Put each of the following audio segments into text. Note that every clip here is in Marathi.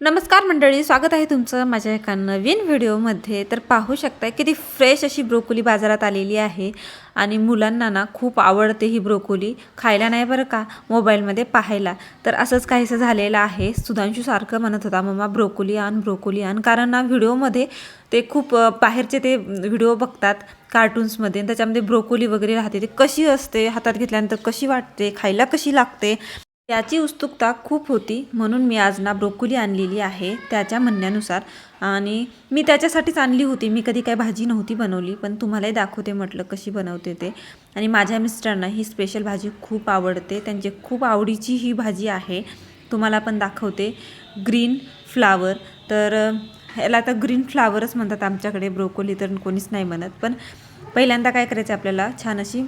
नमस्कार मंडळी स्वागत आहे तुमचं माझ्या एका नवीन व्हिडिओमध्ये. तर पाहू शकता किती फ्रेश अशी ब्रोकोली बाजारात आलेली आहे आणि मुलांना ना खूप आवडते ही ब्रोकोली. खायला नाही बरं का? मोबाईलमध्ये पाहायला. तर असंच काहीसं झालेलं आहे. सुधांशू सारखं म्हणत होता मम्मा ब्रोकोली आण ब्रोकोली आण. कारण ना व्हिडिओमध्ये ते खूप बाहेरचे ते व्हिडिओ बघतात कार्टून्समध्ये. त्याच्यामध्ये ब्रोकोली वगैरे राहते. ते कशी असते हातात घेतल्यानंतर कशी वाटते खायला कशी लागते? याची उत्सुकता खूप होती म्हणून मी आज ना ब्रोकोली आणलेली आहे त्याच्या म्हणण्यानुसार. आणि मी त्याच्यासाठीच आणली होती. मी कधी काय भाजी नव्हती बनवली पण तुम्हालाही दाखवते म्हटलं कशी बनवते ते. आणि माझ्या मिस्टरांना ही स्पेशल भाजी खूप आवडते. त्यांची खूप आवडीची ही भाजी आहे. तुम्हाला पण दाखवते. ग्रीन फ्लावर तर ह्याला तर ग्रीन फ्लावरच म्हणतात आमच्याकडे. ब्रोकोली तर कोणीच नाही म्हणत. पण पहिल्यांदा काय करायचं आपल्याला? छान अशी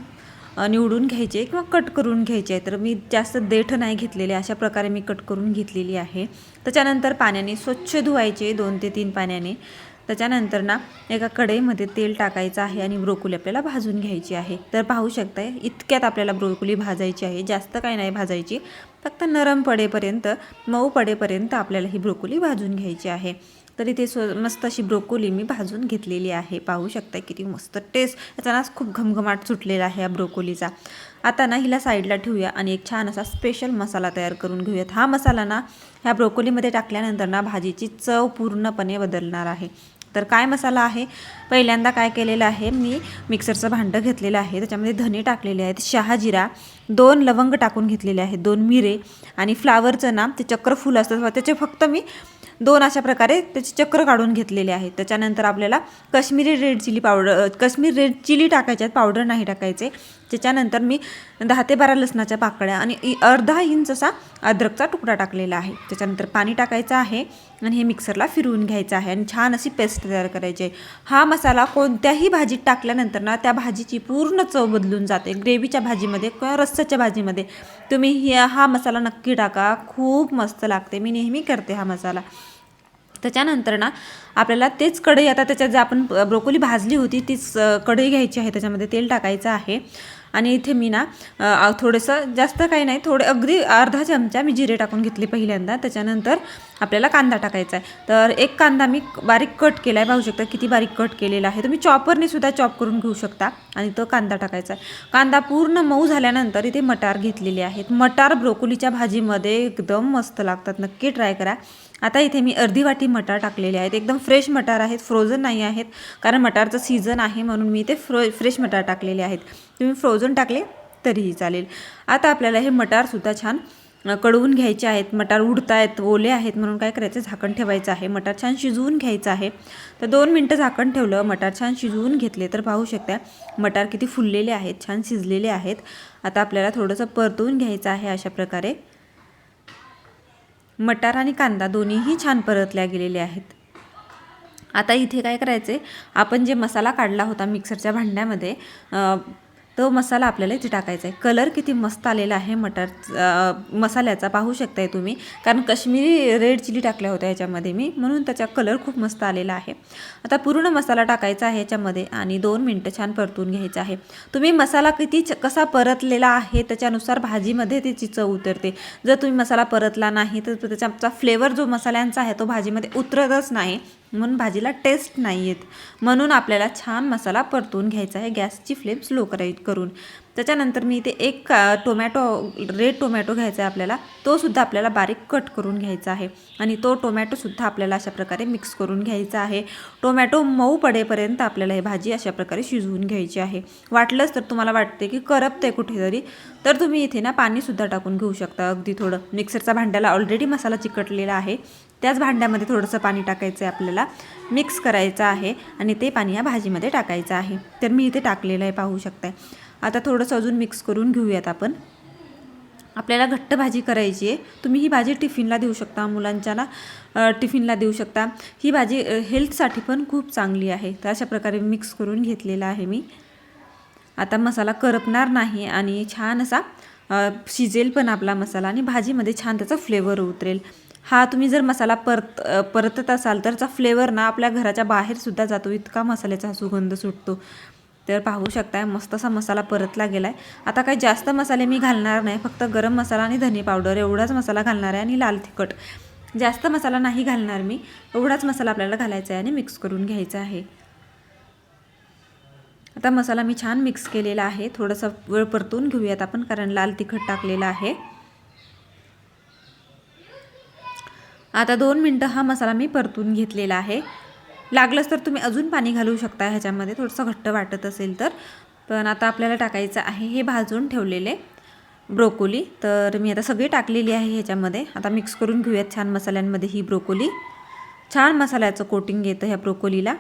निवडून घ्यायचे किंवा कट करून घ्यायचे आहे तर मी जास्त देठ नाही घेतलेले अशा प्रकारे मी कट करून घेतलेली आहे. त्याच्यानंतर पाण्याने स्वच्छ धुवायचे दोन ते तीन पाण्याने. त्याच्यानंतर ना एका कढईमध्ये तेल टाकायचं आहे आणि ब्रोकोली आपल्याला भाजून घ्यायची आहे. तर पाहू शकताय इतक्यात आपल्याला ब्रोकोली भाजायची आहे. जास्त काही नाही भाजायची फक्त नरम पडेपर्यंत मऊ पडेपर्यंत आपल्याला ही ब्रोकोली भाजून घ्यायची आहे. तर इथे स्व मस्त अशी ब्रोकोली मी भाजून घेतलेली आहे. पाहू शकता किती मस्त टेस्ट याचा ना खूप घमघमाट सुटलेला आहे या ब्रोकोलीचा. आता ना हिला साईडला ठेवूया आणि एक छान असा स्पेशल मसाला तयार करून घेऊयात. हा मसाला ना ह्या ब्रोकोलीमध्ये टाकल्यानंतर ना भाजीची चव पूर्णपणे बदलणार आहे. तर काय मसाला आहे? पहिल्यांदा काय केलेलं आहे? मी मिक्सरचं भांडं घेतलेलं आहे. त्याच्यामध्ये धने टाकलेले आहेत शहाजिरा दोन लवंग टाकून घेतलेले आहेत दोन मिरे आणि फ्लावरचं ना ते चक्र फुल असतं. त्याचे फक्त मी दोन अशा प्रकारे त्याचे चक्र काढून घेतलेले आहेत त्याच्यानंतर आपल्याला Kashmiri red chilli powder Kashmir red chilli टाकायचे आहेत. पावडर नाही टाकायचे. त्याच्यानंतर मी दहा ते बारा लसणाच्या पाकळ्या आणि इ- अर्धा इंच असा अद्रकचा तुकडा टाकलेला आहे. त्याच्यानंतर पाणी टाकायचं आहे आणि हे मिक्सरला फिरवून घ्यायचं आहे आणि छान अशी पेस्ट तयार करायची आहे. हा मसाला कोणत्याही भाजीत टाकल्यानंतर ना त्या भाजीची पूर्ण चव बदलून जाते. ग्रेव्हीच्या भाजीमध्ये किंवा रस्साच्या भाजीमध्ये तुम्ही हा मसाला नक्की टाका. खूप मस्त लागते. मी नेहमी करते हा मसाला. त्याच्यानंतर ना आपल्याला तेच कढई आता त्याच्यात जे आपण ब्रोकोली भाजली होती तीच कढई घ्यायची आहे. त्याच्यामध्ये तेल टाकायचं आहे. आणि इथे मी ना थोडंसं जास्त काही नाही थोडे अगदी अर्धा चमचा मी जिरे टाकून घेतले पहिल्यांदा. त्याच्यानंतर आपल्याला कांदा टाकायचा आहे. तर एक कांदा मी बारीक कट केला आहे पाहू शकता किती बारीक कट केलेला आहे. तुम्ही चॉपरने सुद्धा चॉप करून घेऊ शकता आणि तो कांदा टाकायचा आहे. कांदा पूर्ण मऊ झाल्यानंतर इथे मटार घेतलेले आहेत. मटार ब्रोकोलीच्या भाजीमध्ये एकदम मस्त लागतात. नक्की ट्राय करा. आता इथे मी अर्धी वाटी मटार टाकलेले आहेत. एकदम फ्रेश मटार आहेत. फ्रोझन नाही आहेत. कारण मटारचं सीझन आहे म्हणून मी ते फ्रो फ्रेश मटार टाकलेले आहेत. तुम्ही फ्रोझन टाकले तरीही चालेल. आता आपल्याला हे मटारसुद्धा छान कडवून घ्यायचे आहेत. मटार उडतायत ओले आहेत म्हणून काय करायचं? झाकण ठेवायचं आहे. मटार छान शिजवून घ्यायचं आहे. तर दोन मिनटं झाकण ठेवलं. मटार छान शिजवून घेतले तर पाहू शकता मटार किती फुललेले आहेत छान शिजलेले आहेत. आता आपल्याला थोडंसं परतवून घ्यायचं आहे अशा प्रकारे. मटार आणि कांदा दोन्हीही छान परतल्या गेलेले आहेत. आता इथे काय करायचे आपण जे मसाला काढला होता मिक्सरच्या भांड्यामध्ये तो मसाला आपल्याला इथे टाकायचा आहे. कलर किती मस्त आलेला आहे मटर मसाल्याचा. पाहू शकताय तुम्ही. कारण कश्मीरी रेड चिली टाकल्या होत्या याच्यामध्ये मी. म्हणून त्याचा कलर खूप मस्त आलेला आहे. आता पूर्ण मसाला टाकायचा आहे याच्यामध्ये आणि दोन मिनटं छान परतून घ्यायचं आहे. तुम्ही मसाला किती कसा परतलेला आहे त्याच्यानुसार भाजीमध्ये त्याची चव उतरते. जर तुम्ही मसाला परतला नाही तर त्याचा फ्लेवर जो मसाल्यांचा आहे तो भाजीमध्ये उतरतच नाही. म्हणून भाजीला टेस्ट नाही येत. म्हणून आपल्याला छान मसाला परतून घ्यायचा आहे. गॅसची फ्लेम स्लो कराय करून. त्याच्यानंतर मी इथे एक का- टोमॅटो रेड टोमॅटो घ्यायचा आहे आपल्याला. तोसुद्धा आपल्याला बारीक कट करून घ्यायचा आहे. आणि तो टोमॅटोसुद्धा आपल्याला अशा प्रकारे मिक्स करून घ्यायचा आहे. टोमॅटो मऊ पडेपर्यंत आपल्याला ही भाजी अशा प्रकारे शिजवून घ्यायची आहे. वाटलंच तर तुम्हाला वाटते की करपते कुठेतरी. तर तुम्ही इथे ना पाणीसुद्धा टाकून घेऊ शकता. अगदी थोडं. मिक्सरचा भांड्याला ऑलरेडी मसाला चिकटलेला आहे. त्याच भांड्यामध्ये थोडंसं पाणी टाकायचं आहे आपल्याला. मिक्स करायचं आहे आणि ते पाणी या भाजीमध्ये टाकायचं आहे. तर मी इथे टाकलेलं आहे पाहू शकताय. आता थोडंसं अजून मिक्स करून घेऊयात आपण. आपल्याला घट्ट भाजी करायची आहे. तुम्ही ही भाजी टिफिनला देऊ शकता मुलांच्या ना टिफिनला देऊ शकता. ही भाजी हेल्थसाठी पण खूप चांगली आहे. तर अशा प्रकारे मिक्स करून घेतलेला आहे मी. आता मसाला करपणार नाही आणि छान असा शिजेल पण आपला मसाला आणि भाजीमध्ये छान त्याचा फ्लेवर उतरेल. हा तुम्ही जर मसाला परत परतत असाल तर त्याचा फ्लेवर ना आपल्या घराच्या बाहेरसुद्धा जातो. इतका मसाल्याचा सुगंध सुटतो. तर पाहू शकताय मस्त असा मसाला परतला गेला आहे आता काही जास्त मसाले मी घालणार नाही. फक्त गरम मसाला आणि धने पावडर एवढाच मसाला घालणार आहे आणि लाल तिखट. जास्त मसाला नाही घालणार मी. एवढाच मसाला आपल्याला घालायचा आहे आणि मिक्स करून घ्यायचा आहे. आता मसाला मी छान मिक्स केलेला आहे. थोडंसं वेळ परतून घेऊयात आपण कारण लाल तिखट टाकलेलं आहे. आता दोन मिनटं हा मसाला मी परतून घेतलेला आहे. लागलंच तर तुम्ही अजून पाणी घालू शकता ह्याच्यामध्ये थोडंसं घट्ट वाटत असेल तर. पण आता आपल्याला टाकायचं आहे हे भाजून ठेवलेले ब्रोकोली. तर मी आता सगळी टाकलेली आहे ह्याच्यामध्ये. आता मिक्स करून घेऊयात छान मसाल्यांमध्ये ही ब्रोकोली. छान मसाल्याचं कोटिंग येतं ह्या ब्रोकोलीला.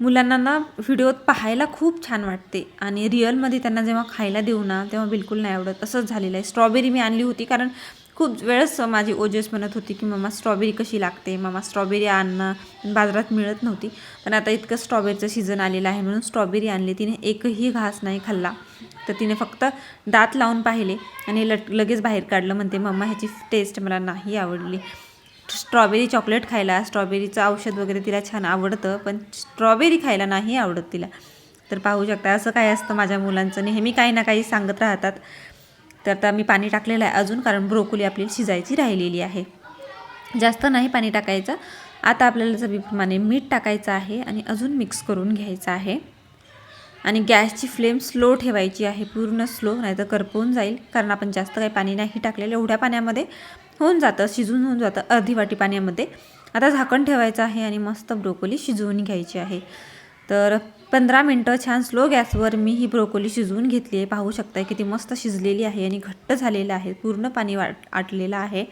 मुलांना ना व्हिडिओत पाहायला खूप छान वाटते. आणि रिअलमध्ये त्यांना जेव्हा खायला देऊ ना तेव्हा बिलकुल नाही आवडत. असंच झालेलं आहे. स्ट्रॉबेरी मी आणली होती कारण खूप वेळेस माझी ओजस म्हणत होती की मम्मा स्ट्रॉबेरी कशी लागते? मम्मा स्ट्रॉबेरी आणणं बाजारात मिळत नव्हती. पण आता इतकं स्ट्रॉबेरीचं सीझन आलेलं आहे म्हणून स्ट्रॉबेरी आणली. तिने एकही घास नाही खाल्ला. तर तिने फक्त दात लावून पाहिले आणि लट लगेच बाहेर काढलं. म्हणते मम्मा ह्याची टेस्ट मला नाही आवडली. स्ट्रॉबेरी चॉकलेट खायला स्ट्रॉबेरीचं औषध वगैरे तिला छान आवडतं पण स्ट्रॉबेरी खायला नाही आवडत तिला. तर पाहू शकता असं काय असतं माझ्या मुलांचं. नेहमी काही ना काही सांगत राहतात. तर आता मी पाणी टाकलेलं आहे अजून कारण ब्रोकोली आपली शिजायची राहिलेली आहे. जास्त नाही पाणी टाकायचं. आता आपल्याला चवीप्रमाणे मीठ टाकायचं आहे आणि अजून मिक्स करून घ्यायचं आहे. आणि गॅसची फ्लेम स्लो ठेवायची आहे पूर्ण स्लो नाहीतर करपवून जाईल. कारण आपण जास्त काही पाणी नाही टाकलेलं एवढ्या पाण्यामध्ये. होऊन जातं शिजून होऊन जातं अर्धी वाटी पाण्यामध्ये. आता झाकण ठेवायचं आहे आणि मस्त ब्रोकोली शिजवून घ्यायची आहे. तर पंधरा मिनटं छान स्लो गॅसवर मी ही ब्रोकोली शिजवून घेतली आहे. पाहू शकता किती मस्त शिजलेली आहे आणि घट्ट झालेलं आहे. पूर्ण पाणी वाट आटलेलं आहे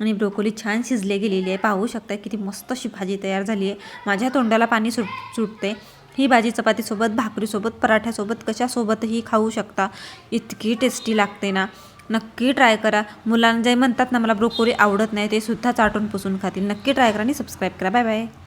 आणि ब्रोकोली छान शिजले गेलेली आहे. पाहू शकता किती मस्त अशी भाजी तयार झाली आहे. माझ्या तोंडाला पाणी सुट सुटते ही भाजी चपातीसोबत भाकरीसोबत पराठ्यासोबत कशासोबतही खाऊ शकता. इतकी टेस्टी लागते ना. नक्की ट्राय करा. मुलांना जे म्हणतात ना मला ब्रोकोली आवडत नाही ते सुद्धा चाटून पुसून खातील. नक्की ट्राय करा आणि सबस्क्राईब करा. Bye bye